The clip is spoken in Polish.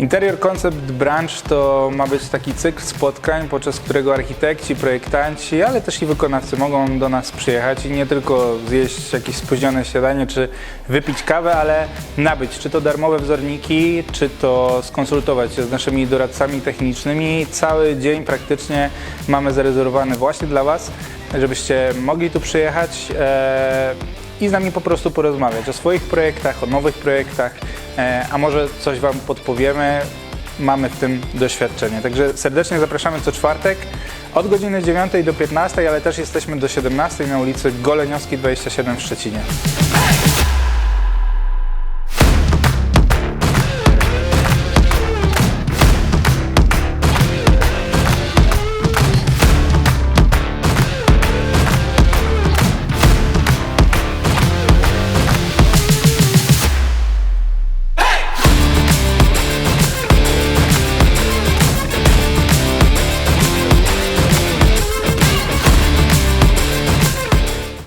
Interior Concept Branch to ma być taki cykl spotkań, podczas którego architekci, projektanci, ale też i wykonawcy mogą do nas przyjechać i nie tylko zjeść jakieś spóźnione śniadanie czy wypić kawę, ale nabyć czy to darmowe wzorniki, czy to skonsultować się z naszymi doradcami technicznymi. Cały dzień praktycznie mamy zarezerwowany właśnie dla Was, żebyście mogli tu przyjechać. E, i z nami po prostu porozmawiać o swoich projektach, o nowych projektach, a może coś Wam podpowiemy. Mamy w tym doświadczenie. Także serdecznie zapraszamy co czwartek od godziny 9 do 15, ale też jesteśmy do 17 na ulicy Goleniowskiej 27 w Szczecinie.